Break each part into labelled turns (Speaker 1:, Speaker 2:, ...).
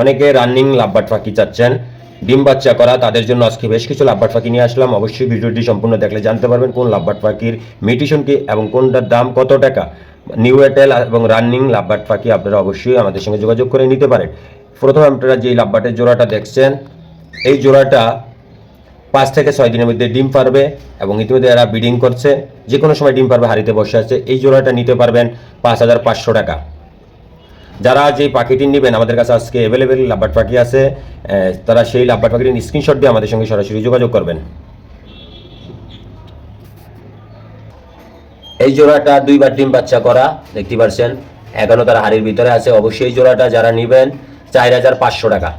Speaker 1: অনেকে রানিং লাভবাট পাখি চাচ্ছেন। ডিম বাচ্চা করা, তাদের জন্য আজকে বেশ কিছু লাভবাট পাখি নিয়ে আসলাম। অবশ্যই ভিডিওটি সম্পূর্ণ দেখলে জানতে পারবেন কোন লাভবাট পাখির মিউটেশন কি এবং কোনটার দাম কত টাকা। নিউ এয়ারটেল এবং রানিং লাভবাট পাখি আপনারা অবশ্যই আমাদের সঙ্গে যোগাযোগ করে নিতে পারেন। প্রথমে আপনারা যে লাভবাটের জোড়াটা দেখছেন, এই জোড়াটা পাঁচ থেকে ছয় দিনের মধ্যে ডিম পারবে এবং ইতিমধ্যে এরা ব্রিডিং করছে। যে কোনো সময় ডিম পারবে, হাড়িতে বসে আছে। এই জোড়াটা নিতে পারবেন পাঁচ হাজার পাঁচশো টাকা। যারা যে পাখিটি নেবেন, আমাদের কাছে আজকে অ্যাভেলেবেল লাভবাট পাখি আছে তারা সেই লাভবাট পাখিটির স্ক্রিনশট দিয়ে আমাদের সঙ্গে সরাসরি যোগাযোগ করবেন। এই জোড়াটা দুইবার ডিম বাচ্চা করা, দেখতে পাচ্ছেন? এখনও তার হাড়ির ভিতরে আছে। অবশ্যই এই জোড়াটা যারা নেবেন, চার হাজার পাঁচশো টাকা।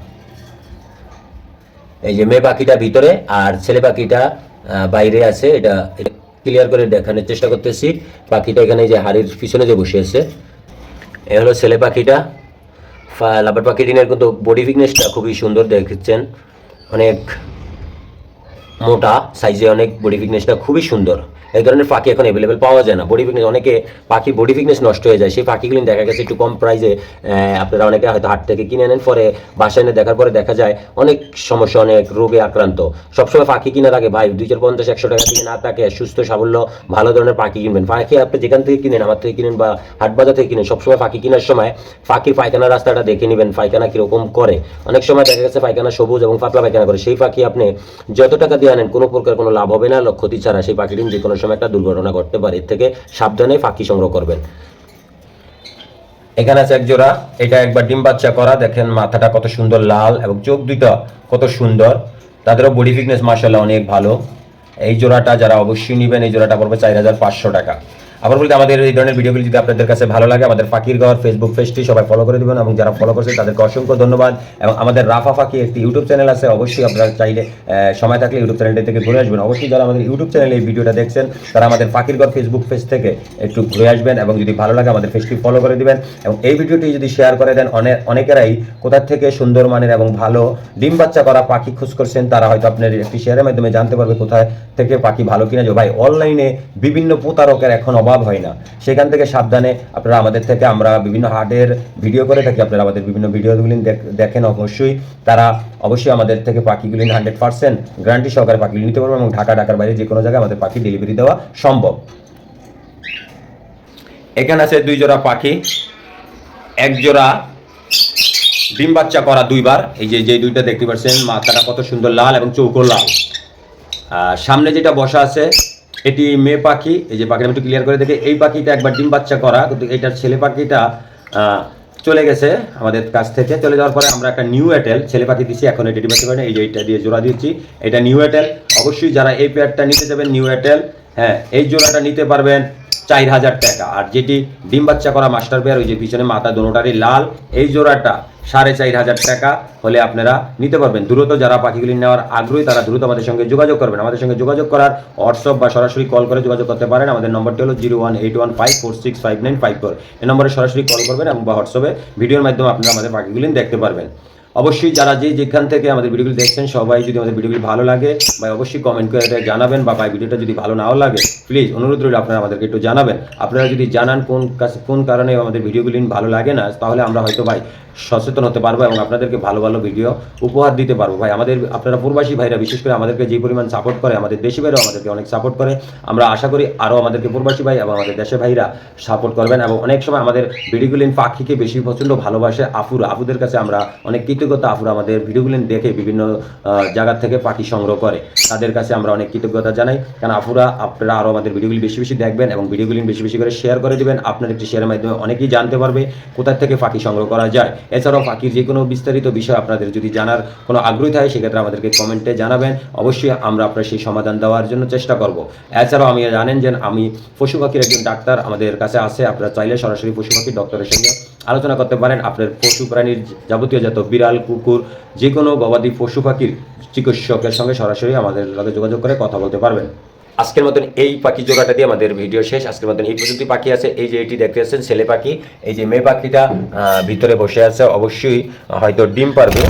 Speaker 1: এই যে মেয়ে পাখিটা ভিতরে আর ছেলে পাখিটা বাইরে আছে। এটা ক্লিয়ার করে দেখানোর চেষ্টা করতেছি। পাখিটা এখানে যে হাড়ির পিছনে যে বসে আছে এ হলো ছেলে পাখিটা। লাভার পাখিটিনের কিন্তু বডি ফিটনেসটা খুবই সুন্দর দেখছেন অনেক মোটা সাইজে অনেক বডি ফিটনেসটা খুবই সুন্দর। এই ধরনের পাখি এখন অ্যাভেলেবেল পাওয়া যায় না। বডি ফিটনেস অনেকে পাখি বডি ফিটনেস নষ্ট হয়ে যায়। সেই পাখিগুলি দেখা গেছে একটু কম প্রাইসে আপনারা অনেকে হয়তো হাট থেকে কিনে নেন। পরে বাসায় এনে দেখার পরে দেখা যায় অনেক সমস্যা, অনেক রোগে আক্রান্ত। সবসময় পাখি কিনার আগে ভাই দুই চার পঞ্চাশ, একশো টাকা থেকে না থাকে সুস্থ, সাবল্য, ভালো ধরনের পাখি কিনবেন। পাখি আপনি যেখান থেকে কিনেন, আমার থেকে কিনেন বা হাট বাজার থেকে কিনেন, সবসময় পাখি কেনার সময় পাখির পায়খানা রাস্তাটা দেখে নেবেন, পায়খানা কীরকম করে। অনেক সময় দেখা গেছে পায়খানা সবুজ এবং পাতলা পায়খানা করে। সেই পাখি আপনি যত টাকা দিয়ে আনেন, কোনো প্রকার কোনো লাভ হবে না ক্ষতি ছাড়া সেই পাখিটি যে কোনো সময় একটা দুর্ঘটনা ঘটতে পারে, এর থেকে সাবধানে পাখি সংগ্রহ করবেন। এখানে আছে এক জোড়া, এটা একবার ডিম বাচ্চা করা, দেখেন মাথাটা কত সুন্দর লাল এবং চোখ দুইটা কত সুন্দর। তাদেরও বডি ফিটনেস মার্শাল্লাহ অনেক ভালো। এই জোড়াটা যারা অবশ্যই নেবেন, এই জোড়াটা পড়বে চার হাজার পাঁচশো টাকা। আবার বলতে আমাদের এই ধরনের ভিডিওগুলি যদি আপনাদের কাছে ভালো লাগে, আমাদের ফাঁকির ঘর ফেসবুক পেজটি সবাই ফলো করে দেবেন এবং যারা ফলো করছে তাদেরকে অসংখ্য ধন্যবাদ। এবং আমাদের রাফা ফাঁকি একটি ইউটিউব চ্যানেল আছে, অবশ্যই আপনারা চাইলে সময় থাকলে ইউটিউব চ্যানেলটি থেকে ঘুরে আসবেন। অবশ্যই যারা আমাদের ইউটিউব চ্যানেলে এই ভিডিওটা দেখছেন, তারা আমাদের ফাঁকির ঘর ফেসবুক পেজ থেকে একটু ঘুরে আসবেন এবং যদি ভালো লাগে, আমাদের পেজটি ফলো করে দিবেন। এবং এই ভিডিওটি যদি শেয়ার করে দেন অনেক অনেকেরাই কোথা থেকে সুন্দর মানের এবং ভালো ডিম বাচ্চা করা পাখি খোঁজ করছেন, তারা হয়তো আপনার একটি শেয়ারের মাধ্যমে জানতে পারবে কোথায় থেকে পাখি ভালো কিনা। যাবে ভাই অনলাইনে বিভিন্ন প্রতারকের এখন অভাব হয় না। সেখান থেকে সাবধানে আপনারা আমাদের থেকে আমরা বিভিন্ন হাটের ভিডিও করে থাকি। আপনারা আমাদের বিভিন্ন ভিডিওগুলি দেখ- দেখেন অবশ্যই। তারা অবশ্যই আমাদের থেকে পাখিগুলি হান্ড্রেড পার্সেন্ট গ্যারান্টি সহকারে পাখিগুলি নিতে পারবেন এবং ঢাকা, ঢাকার বাইরে যে কোনো জায়গায় আমাদের পাখি ডেলিভারি দেওয়া সম্ভব। এখানে আছে দুই জোড়া পাখি, এক জোড়া ডিম বাচ্চা করা দুইবার। এই যে যে দুইটা দেখতে পাচ্ছেন, মাথাটা কত সুন্দর লাল এবং চৌকো লাল। সামনে যেটা বসা আছে এটি মেয়ে পাখি, এই যে পাখিটা একটু ক্লিয়ার করে দেখে, এই পাখিটা একবার ডিম বাচ্চা করা, কিন্তু এটার ছেলে পাখিটা চলে গেছে আমাদের কাছ থেকে, চলে যাওয়ার পরে আমরা একটা নিউ এয়ারটেল ছেলে পাখি দিচ্ছি এখন এটি ডিম করে এই যে এইটা দিয়ে জোড়া দিচ্ছি, এটা নিউ এয়ারটেল অবশ্যই যারা এই পেয়ারটা নিতে যাবেন নিউ এয়ারটেল হ্যাঁ এই জোড়াটা নিতে পারবেন চার হাজার টাকা, আর যেটি ডিম বাচ্চা করা মাস্টার পেয়ার ওই যে পিছনে মাথা, দোনোটারই লাল, এই জোড়াটা সাড়ে চার হাজার টাকা হলে আপনারা নিতে পারবেন। দ্রুত যারা পাখিগুলি নেওয়ার আগ্রহী, তারা দ্রুত আমাদের সঙ্গে যোগাযোগ করবেন। আমাদের সঙ্গে যোগাযোগ করার হোয়াটসঅ্যাপ বা সরাসরি কল করে যোগাযোগ করতে পারেন। আমাদের নম্বরটি হলো zero one eight one five four six five nine five four. এই নম্বরে সরাসরি কল করবেন এবং বা হোয়াটসঅ্যাপে ভিডিওর মাধ্যমে আপনারা আমাদের পাখিগুলি দেখতে পারবেন। অবশ্যই যারা যে যেখান থেকে আমাদের ভিডিওগুলি দেখছেন, সবাই যদি আমাদের ভিডিওগুলি ভালো লাগে বা অবশ্যই কমেন্ট করে জানাবেন বা ভাই ভিডিওটা যদি ভালো নাও লাগে প্লিজ অনুরোধ রইল আপনারা আমাদেরকে একটু জানাবেন। আপনারা যদি জানান কোন কোন কারণে আমাদের ভিডিওগুলি ভালো লাগে না, তাহলে আমরা হয়তো ভাই সচেতন হতে পারব এবং আপনাদেরকে ভালো ভালো ভিডিও উপহার দিতে পারব। ভাই আমাদের, আপনারা প্রবাসী ভাইরা, বিশেষ করে আমাদেরকে যে পরিমাণ সাপোর্ট করে, আমাদের দেশি ভাইরাও আমাদেরকে অনেক সাপোর্ট করে। আমরা আশা করি আরও আমাদেরকে প্রবাসী ভাই এবং আমাদের দেশের ভাইরা সাপোর্ট করবেন এবং অনেক সময় আমাদের ভিডিওগুলিন পাখিকে বেশি পছন্দ ভালোবাসে, আফুরা, আফুদের কাছে আমরা অনেক কৃতজ্ঞতা আফুরা আমাদের ভিডিওগুলিন দেখে বিভিন্ন জায়গা থেকে পাখি সংগ্রহ করে। তাদের কাছে আমরা অনেক কৃতজ্ঞতা জানাই। কারণ আফুরা, আপনারা আরও আমাদের ভিডিওগুলি বেশি বেশি দেখবেন এবং ভিডিওগুলি বেশি বেশি করে শেয়ার করে দিবেন। আপনার একটি শেয়ারের মাধ্যমে অনেকেই জানতে পারবে কোথা থেকে পাখি সংগ্রহ করা যায়। এছাড়াও পাখির যে কোনো বিস্তারিত বিষয় আপনাদের যদি জানার কোনো আগ্রহী থাকে, সেক্ষেত্রে আমাদেরকে কমেন্টে জানাবেন। অবশ্যই আমরা আপনার সেই সমাধান দেওয়ার জন্য চেষ্টা করব। এছাড়াও আমি জানেন যে আমি পশু পাখির একজন ডাক্তার আমাদের কাছে আছে। আপনারা চাইলে সরাসরি পশু পাখির ডক্টরের সঙ্গে আলোচনা করতে পারেন আপনার পশু প্রাণীর যাবতীয় যত বিড়াল, কুকুর যে কোনো গবাদি পশু পাখির চিকিৎসকের সঙ্গে সরাসরি আমাদের লগে যোগাযোগ করে কথা বলতে পারবেন। আজকের মতন এই পাখি জোড়াটা দিয়ে আমাদের ভিডিও শেষ। আজকের মতন এই পর্যন্ত পাখি আছে। এই যে এটি দেখতে পাচ্ছেন ছেলে পাখি, এই যে মেয়ে পাখিটা ভিতরে বসে আছে। অবশ্যই হয়তো ডিম পারবে।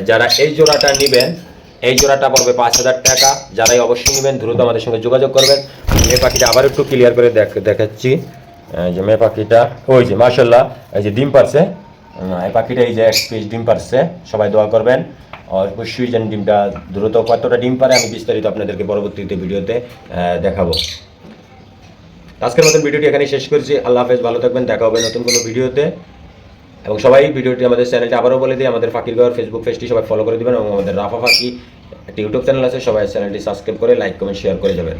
Speaker 1: যারা এই জোড়াটা নেবেন, এই জোড়াটা পড়বে পাঁচ হাজার টাকা। যারাই অবশ্যই নেবেন, দ্রুত আমাদের সঙ্গে যোগাযোগ করবেন। মেয়ে পাখিটা আবার একটু ক্লিয়ার করে দেখ- দেখাচ্ছি। যে মেয়ে পাখিটা, ওই যে মার্শাল্লাহ এই যে ডিম পারছে। এই পাখিটা এই যে এক পিস ডিম পারছে, সবাই দোয়া করবেন। অবশ্যই যেন ডিমটা দ্রুত কতটা ডিম পারে, আমি বিস্তারিত আপনাদেরকে পরবর্তীতে ভিডিওতে দেখাবো। আজকের মতন ভিডিওটি এখানে শেষ করছি। আল্লাহ হাফেজ, ভালো থাকবেন, দেখা হবে নতুন কোনো ভিডিওতে। এবং সবাই ভিডিওটি আমাদের চ্যানেলটি আবারও বলে দিই, আমাদের ফাঁকির ফেসবুক পেজটি সবাই ফলো করে দিবেন এবং আমাদের রাফা ফাঁকি একটি ইউটিউব চ্যানেল আছে, সবাই চ্যানেলটি সাবস্ক্রাইব করে লাইক কমেন্ট শেয়ার করে যাবেন।